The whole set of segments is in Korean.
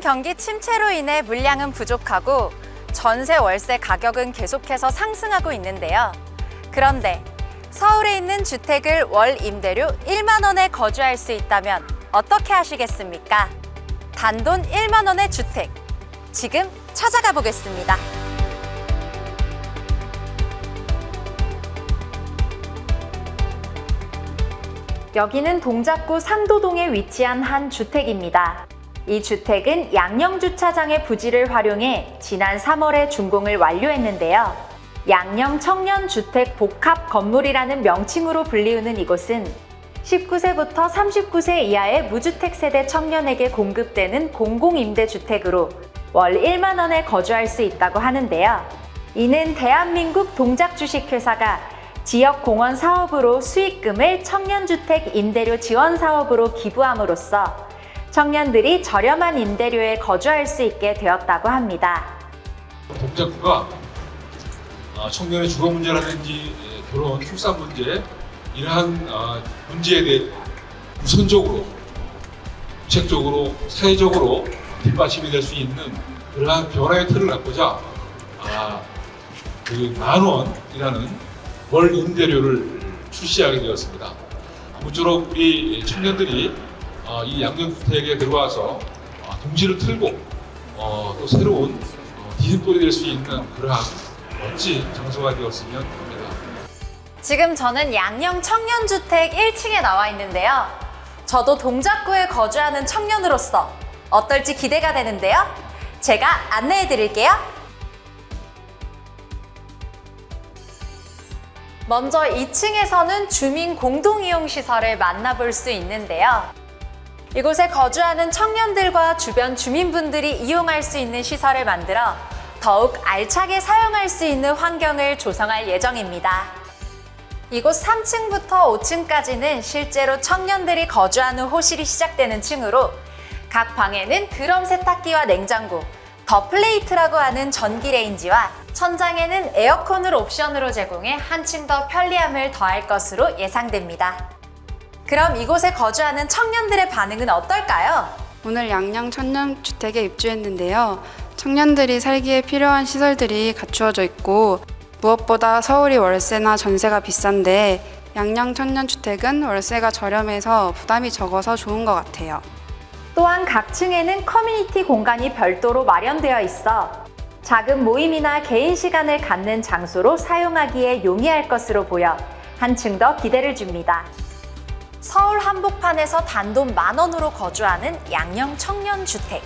경기 침체로 인해 물량은 부족하고 전세 월세 가격은 계속해서 상승하고 있는데요. 그런데 서울에 있는 주택을 월 임대료 1만 원에 거주할 수 있다면 어떻게 하시겠습니까? 단돈 1만 원의 주택. 지금 찾아가 보겠습니다. 여기는 동작구 상도동에 위치한 한 주택입니다. 이 주택은 양념주차장의 부지를 활용해 지난 3월에 준공을 완료했는데요. 양념 청년 주택 복합 건물이라는 명칭으로 불리우는 이곳은 19세부터 39세 이하의 무주택 세대 청년에게 공급되는 공공임대주택으로 월 1만 원에 거주할 수 있다고 하는데요. 이는 대한민국 동작주식회사가 지역 공원 사업으로 수익금을 청년주택 임대료 지원 사업으로 기부함으로써 청년들이 저렴한 임대료에 거주할 수 있게 되었다고 합니다. 동작구가 어, 청년의 주거 문제라든지 예, 결혼, 출산 문제 이러한 어, 문제에 대해 우선적으로 정책적으로 사회적으로 뒷받침이 될 수 있는 그러한 변화의 틀을 갖고자 아, 그만 원이라는 월 임대료를 출시하게 되었습니다. 모쪼록 우리 청년들이 어, 이 양념주택에 들어와서 어, 동지를 틀고 어, 또 새로운 어, 디딤돌이 될 수 있는 그러한 멋진 장소가 되었으면 합니다. 지금 저는 양념 청년주택 1층에 나와 있는데요. 저도 동작구에 거주하는 청년으로서 어떨지 기대가 되는데요. 제가 안내해 드릴게요. 먼저 2층에서는 주민 공동이용 시설을 만나볼 수 있는데요. 이곳에 거주하는 청년들과 주변 주민분들이 이용할 수 있는 시설을 만들어 더욱 알차게 사용할 수 있는 환경을 조성할 예정입니다. 이곳 3층부터 5층까지는 실제로 청년들이 거주하는 호실이 시작되는 층으로 각 방에는 드럼 세탁기와 냉장고, 더 플레이트라고 하는 전기 레인지와 천장에는 에어컨을 옵션으로 제공해 한층 더 편리함을 더할 것으로 예상됩니다. 그럼 이곳에 거주하는 청년들의 반응은 어떨까요? 오늘 양양 청년 주택에 입주했는데요. 청년들이 살기에 필요한 시설들이 갖추어져 있고 무엇보다 서울이 월세나 전세가 비싼데 양양 청년 주택은 월세가 저렴해서 부담이 적어서 좋은 것 같아요. 또한 각 층에는 커뮤니티 공간이 별도로 마련되어 있어 작은 모임이나 개인 시간을 갖는 장소로 사용하기에 용이할 것으로 보여 한층 더 기대를 줍니다. 서울 한복판에서 단돈 만 원으로 거주하는 양령 청년 주택.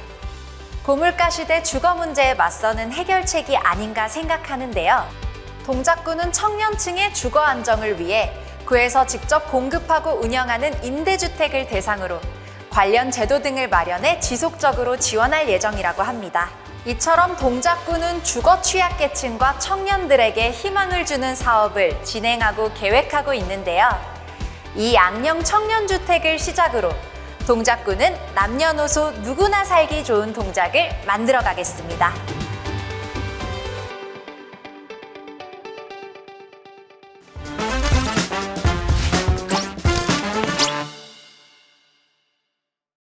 고물가 시대 주거 문제에 맞서는 해결책이 아닌가 생각하는데요. 동작구는 청년층의 주거 안정을 위해 구에서 직접 공급하고 운영하는 임대주택을 대상으로 관련 제도 등을 마련해 지속적으로 지원할 예정이라고 합니다. 이처럼 동작구는 주거 취약계층과 청년들에게 희망을 주는 사업을 진행하고 계획하고 있는데요. 이 양령 청년주택을 시작으로 동작구는 남녀노소 누구나 살기 좋은 동작을 만들어 가겠습니다.